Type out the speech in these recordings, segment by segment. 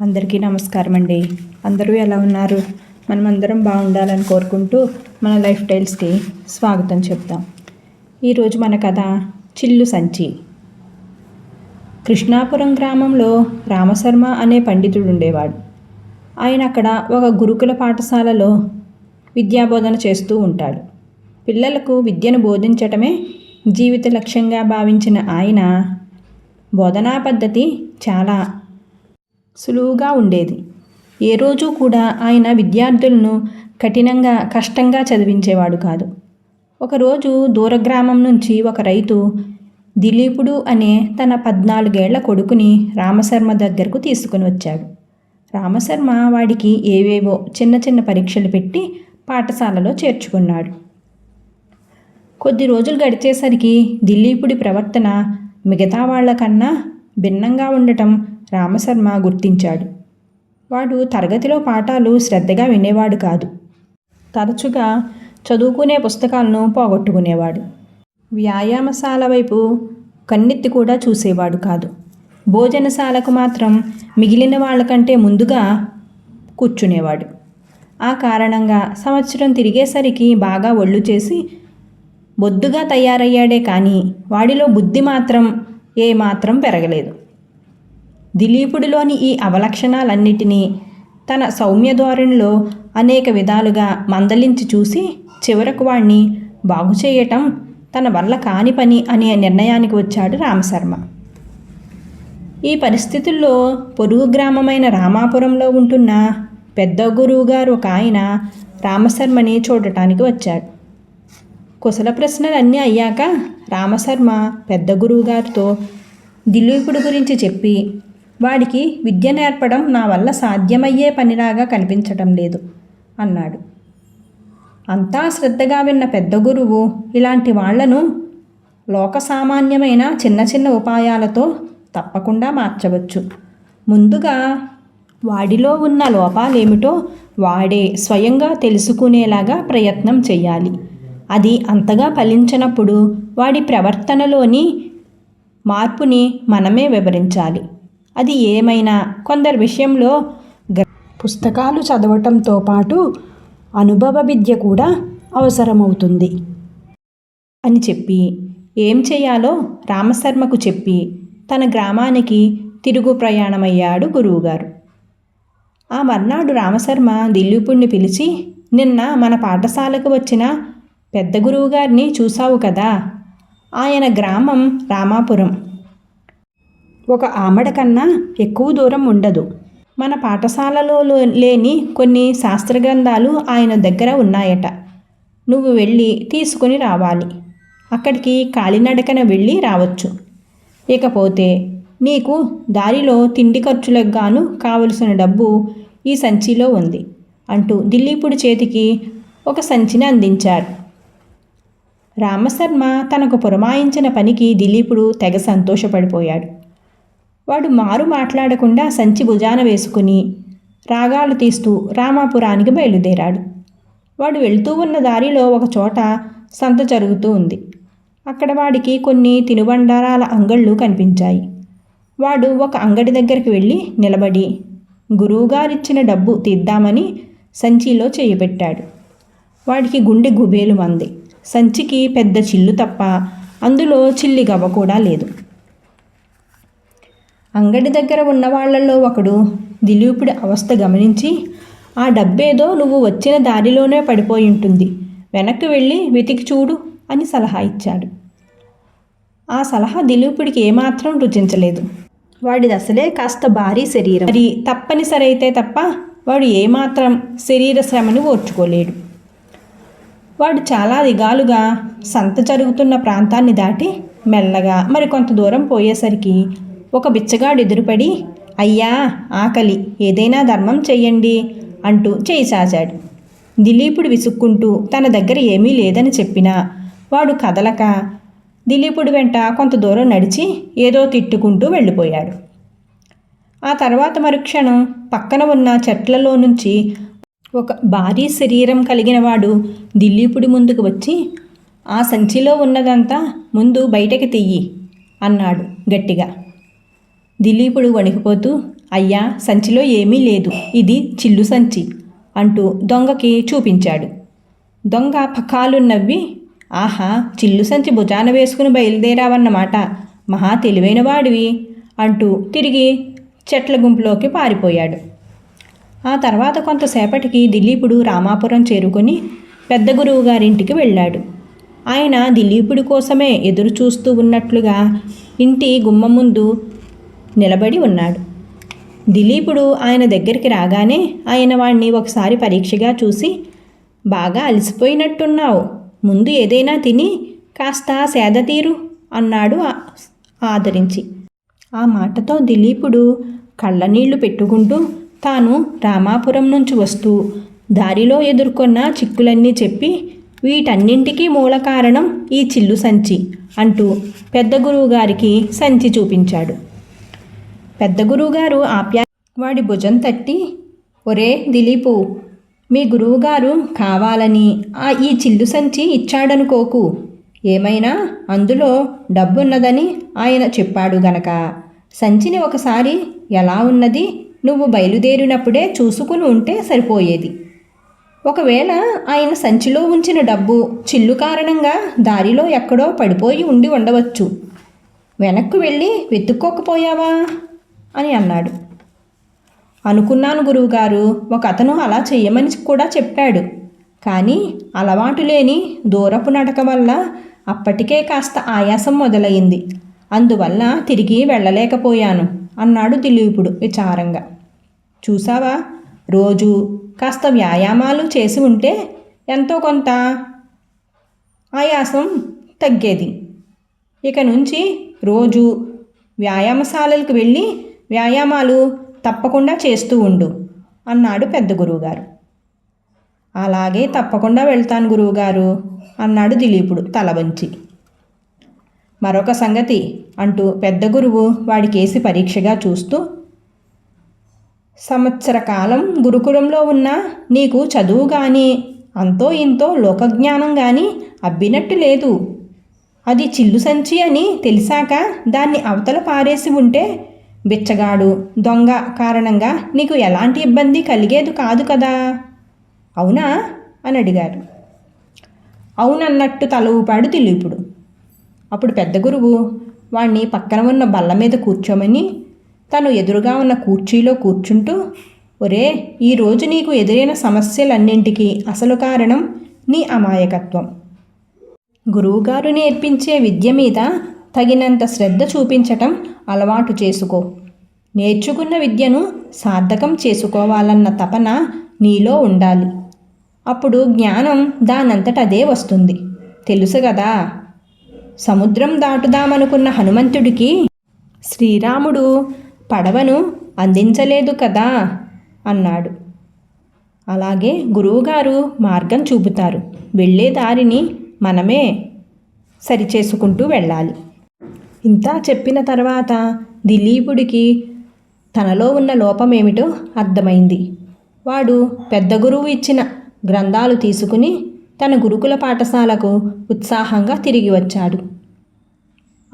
అందరికీ నమస్కారం అండి అందరూ ఎలా ఉన్నారు? మనమందరం బాగుండాలని కోరుకుంటూ మన లైఫ్ స్టైల్స్కి స్వాగతం చెప్తాం ఈరోజు మన కథ చిల్లు సంచి. కృష్ణాపురం గ్రామంలో రామశర్మ అనే పండితుడు ఉండేవాడు. ఆయన అక్కడ ఒక గురుకుల పాఠశాలలో విద్యాబోధన చేస్తూ ఉంటాడు. పిల్లలకు విద్యను బోధించటమే జీవిత లక్ష్యంగా భావించిన ఆయన బోధనా పద్ధతి చాలా సులువుగా ఉండేది. ఏ రోజు కూడా ఆయన విద్యార్థులను కఠినంగా కష్టంగా చదివించేవాడు కాదు. ఒకరోజు దూరగ్రామం నుంచి ఒక రైతు దిలీపుడు అనే తన పద్నాలుగేళ్ళ కొడుకుని రామశర్మ దగ్గరకు తీసుకుని వచ్చాడు. రామశర్మ వాడికి ఏవేవో చిన్న చిన్న పరీక్షలు పెట్టి పాఠశాలలో చేర్చుకున్నాడు. కొద్ది రోజులు గడిచేసరికి దిలీపుడి ప్రవర్తన మిగతా వాళ్ళకన్నా భిన్నంగా ఉండటం రామశర్మ గుర్తించాడు. వాడు తరగతిలో పాఠాలు శ్రద్ధగా వినేవాడు కాదు. తరచుగా చదువుకునే పుస్తకాలను పోగొట్టుకునేవాడు. వ్యాయామశాల వైపు కన్నెత్తి కూడా చూసేవాడు కాదు. భోజనశాలకు మాత్రం మిగిలిన వాళ్ళకంటే ముందుగా కూర్చునేవాడు. ఆ కారణంగా సంవత్సరం తిరిగేసరికి బాగా ఒళ్ళు చేసి బొద్దుగా తయారయ్యాడే కానీ వాడిలో బుద్ధి మాత్రం ఏమాత్రం పెరగలేదు. దిలీపుడిలోని ఈ అవలక్షణాలన్నిటినీ తన సౌమ్య ధోరణిలో అనేక విధాలుగా మందలించి చూసి చివరకు వాణ్ణి బాగు చేయటం తన వల్ల కాని పని అనే నిర్ణయానికి వచ్చాడు రామశర్మ. ఈ పరిస్థితుల్లో పొరుగు గ్రామమైన రామాపురంలో ఉంటున్న పెద్ద గురువు గారు ఒక ఆయన రామశర్మని చూడటానికి వచ్చాడు. కుశల ప్రశ్నలన్నీ అయ్యాక రామశర్మ పెద్ద గురువు గారితో దిలీపుడు గురించి చెప్పి వాడికి విద్య నేర్పడం నా వల్ల సాధ్యమయ్యే పనిలాగా కనిపించటం లేదు అన్నాడు. అంతా శ్రద్ధగా విన్న పెద్ద గురువు ఇలాంటి వాళ్ళను లోక సామాన్యమైన చిన్న చిన్న ఉపాయాలతో తప్పకుండా మార్చవచ్చు. ముందుగా వాడిలో ఉన్న లోపాలేమిటో వాడే స్వయంగా తెలుసుకునేలాగా ప్రయత్నం చేయాలి అది అంతగా ఫలించినప్పుడు వాడి ప్రవర్తనలోని మార్పుని మనమే వివరించాలి. అది ఏమైనా? కొందరి విషయంలో పుస్తకాలు చదవటంతో పాటు అనుభవ విద్య కూడా అవసరమవుతుంది. అని చెప్పి ఏం చేయాలో రామశర్మకు చెప్పి తన గ్రామానికి తిరుగు ప్రయాణమయ్యాడు గురువుగారు. ఆ మర్నాడు రామశర్మ దిల్లీపుణ్ణి పిలిచి నిన్న మన పాఠశాలకు వచ్చిన పెద్ద గురువుగారిని చూశావు కదా? ఆయన గ్రామం రామాపురం. ఒక ఆమడ కన్నా ఎక్కువ దూరం ఉండదు. మన పాఠశాలలో లేని కొన్ని శాస్త్రగ్రంథాలు ఆయన దగ్గర ఉన్నాయట. నువ్వు వెళ్ళి తీసుకుని రావాలి. అక్కడికి కాలినడకన వెళ్ళి రావచ్చు. ఇకపోతే నీకు దారిలో తిండి ఖర్చులకు గాను కావలసిన డబ్బు ఈ సంచిలో ఉంది అంటూ దిలీపుడి చేతికి ఒక సంచిని అందించాడు రామశర్మ తనకు పురమాయించిన పనికి దిలీపుడు తెగ సంతోషపడిపోయాడు. వాడు మారు మాట్లాడకుండా సంచి భుజాన వేసుకుని రాగాలు తీస్తూ రామాపురానికి బయలుదేరాడు. వాడు వెళ్తూ ఉన్న దారిలో ఒక చోట సంత జరుగుతూ ఉంది. అక్కడ వాడికి కొన్ని తినుబండారాల అంగళ్ళు కనిపించాయి. వాడు ఒక అంగడి దగ్గరికి వెళ్ళి నిలబడి గురువుగారిచ్చిన డబ్బు తీద్దామని సంచిలో చేయిపెట్టాడు. వాడికి గుండె గుబేలు మంది. సంచికి పెద్ద చిల్లు తప్ప అందులో చిల్లి గవ్వ కూడా లేదు. అంగడి దగ్గర ఉన్న వాళ్ళల్లో ఒకడు దిలీపుడి అవస్థ గమనించి ఆ డబ్బేదో నువ్వు వచ్చిన దారిలోనే పడిపోయి ఉంటుంది. వెనక్కి వెళ్ళి వెతికి చూడు అని సలహా ఇచ్చాడు. ఆ సలహా దిలీపుడికి ఏమాత్రం రుచించలేదు. వాడిది అసలే కాస్త భారీ శరీరం. మరి తప్పనిసరి అయితే తప్ప వాడు ఏమాత్రం శరీర శ్రమని ఓర్చుకోలేడు. వాడు చాలా దిగాలుగా సంత జరుగుతున్న ప్రాంతాన్ని దాటి మెల్లగా మరి కొంత దూరం పోయేసరికి ఒక బిచ్చగాడు ఎదురుపడి అయ్యా ఆకలి ఏదైనా ధర్మం చెయ్యండి అంటూ చేయి చాచాడు దిలీపుడు విసుక్కుంటూ తన దగ్గర ఏమీ లేదని చెప్పినా వాడు కదలక దిలీపుడు వెంట కొంత దూరం నడిచి ఏదో తిట్టుకుంటూ వెళ్ళిపోయాడు. ఆ తర్వాత మరుక్షణం పక్కన ఉన్న చెట్లలో నుంచి ఒక భారీ శరీరం కలిగిన వాడు దిలీపుడి ముందుకు వచ్చి ఆ సంచిలో ఉన్నదంతా ముందు బయటకి తీయి అన్నాడు గట్టిగా. దిలీపుడు వణికిపోతూ అయ్యా సంచిలో ఏమీ లేదు. ఇది చిల్లు సంచి అంటూ దొంగకి చూపించాడు. దొంగ పకాలు నవ్వి ఆహా చిల్లు సంచి భుజాన వేసుకుని బయలుదేరావన్నమాట. మహా తెలివైన వాడివి అంటూ తిరిగి చెట్ల గుంపులోకి పారిపోయాడు. ఆ తర్వాత కొంతసేపటికి దిలీపుడు రామాపురం చేరుకొని పెద్ద గురువు గారింటికి వెళ్ళాడు. ఆయన దిలీపుడి కోసమే ఎదురు చూస్తూ ఉన్నట్లుగా ఇంటి గుమ్మ ముందు నిలబడి ఉన్నాడు. దిలీపుడు ఆయన దగ్గరికి రాగానే ఆయన వాణ్ణి ఒకసారి పరీక్షగా చూసి బాగా అలసిపోయినట్టున్నావు. ముందు ఏదైనా తిని కాస్త సేద తీరు అన్నాడు ఆదరించి. ఆ మాటతో దిలీపుడు కళ్ళనీళ్ళు పెట్టుకుంటూ తాను రామాపురం నుంచి వస్తూ దారిలో ఎదుర్కొన్న చిక్కులన్నీ చెప్పి వీటన్నింటికీ మూల కారణం ఈ చిల్లు సంచి అంటూ పెద్ద గురువుగారికి సంచి చూపించాడు. పెద్ద గురువుగారు ఆప్యా వాడి భుజం తట్టి ఒరే దిలీపు మీ గురువుగారు కావాలని ఆ ఈ చిల్లు సంచి ఇచ్చాడనుకోకు. ఏమైనా? అందులో డబ్బున్నదని ఆయన చెప్పాడు గనక. సంచిని ఒకసారి ఎలా ఉన్నది? నువ్వు బయలుదేరినప్పుడే చూసుకుని ఉంటే సరిపోయేది. ఒకవేళ ఆయన సంచిలో ఉంచిన డబ్బు చిల్లు కారణంగా దారిలో ఎక్కడో పడిపోయి ఉండి ఉండవచ్చు. వెనక్కు వెళ్ళి వెతుక్కోకపోయావా? అని అన్నాడు. అనుకున్నాను గురువుగారు ఒక అతను అలా చెయ్యమని కూడా చెప్పాడు. కానీ అలవాటు లేని దూరపు నడక వల్ల అప్పటికే కాస్త ఆయాసం మొదలైంది. అందువల్ల తిరిగి వెళ్ళలేకపోయాను అన్నాడు దిలీపుడు విచారంగా. చూసావా రోజు కాస్త వ్యాయామాలు చేసి ఉంటే ఎంతో కొంత ఆయాసం తగ్గేది. ఇక నుంచి రోజు వ్యాయామశాలలకు వెళ్ళి వ్యాయామాలు తప్పకుండా చేస్తూ ఉండు అన్నాడు పెద్ద గురువుగారు. అలాగే తప్పకుండా వెళ్తాను గురువుగారు అన్నాడు దిలీపుడు తలవంచి మరొక సంగతి అంటూ పెద్ద గురువు వాడికేసి పరీక్షగా చూస్తూ సంవత్సర కాలం గురుకులంలో ఉన్న నీకు చదువు కానీ అంతో ఇంతో లోకజ్ఞానం కానీ అబ్బినట్టు లేదు. అది చిల్లు సంచి అని తెలిసాక దాన్ని అవతల పారేసి ఉంటే బిచ్చగాడు దొంగ కారణంగా నీకు ఎలాంటి ఇబ్బంది కలిగేది కాదు కదా? అవునా? అని అడిగారు అవునన్నట్టు తల ఊపాడు దిలీపుడు అప్పుడు పెద్ద గురువు వాణ్ణి పక్కన ఉన్న బల్ల మీద కూర్చోమని తను ఎదురుగా ఉన్న కూర్చీలో కూర్చుంటూ ఒరే ఈరోజు నీకు ఎదురైన సమస్యలన్నింటికీ అసలు కారణం నీ అమాయకత్వం. గురువుగారు నేర్పించే విద్య మీద తగినంత శ్రద్ధ చూపించటం అలవాటు చేసుకో. నేర్చుకున్న విద్యను సార్థకం చేసుకోవాలన్న తపన నీలో ఉండాలి. అప్పుడు జ్ఞానం దానంతట అదే వస్తుంది. తెలుసు కదా? సముద్రం దాటుదామనుకున్న హనుమంతుడికి శ్రీరాముడు పడవను అందించలేదు కదా? అన్నాడు. అలాగే గురువుగారు మార్గం చూపుతారు. వెళ్ళే దారిని మనమే సరిచేసుకుంటూ వెళ్ళాలి. ఇంత చెప్పిన తర్వాత దిలీపుడికి తనలో ఉన్న లోపమేమిటో అర్థమైంది. వాడు పెద్ద గురువు ఇచ్చిన గ్రంథాలు తీసుకుని తన గురుకుల పాఠశాలకు ఉత్సాహంగా తిరిగి వచ్చాడు.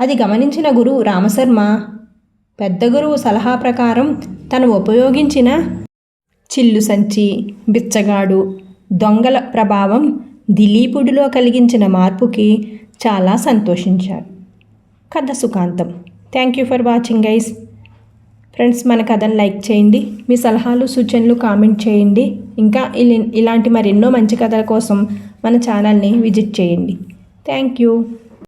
అది గమనించిన గురువు రామశర్మ పెద్ద గురువు సలహా ప్రకారం తను ఉపయోగించిన చిల్లు సంచి బిచ్చగాడు దొంగల ప్రభావం దిలీపుడిలో కలిగించిన మార్పుకి చాలా సంతోషించాడు. కథ సుఖాంతం. Thank you for watching guys friends మన కథను లైక్ చేయండి. మీ సలహాలు సూచనలు కామెంట్ చేయండి. ఇంకా ఇలాంటి మరెన్నో మంచి కథల కోసం మన ఛానల్ని విజిట్ చేయండి. Thank you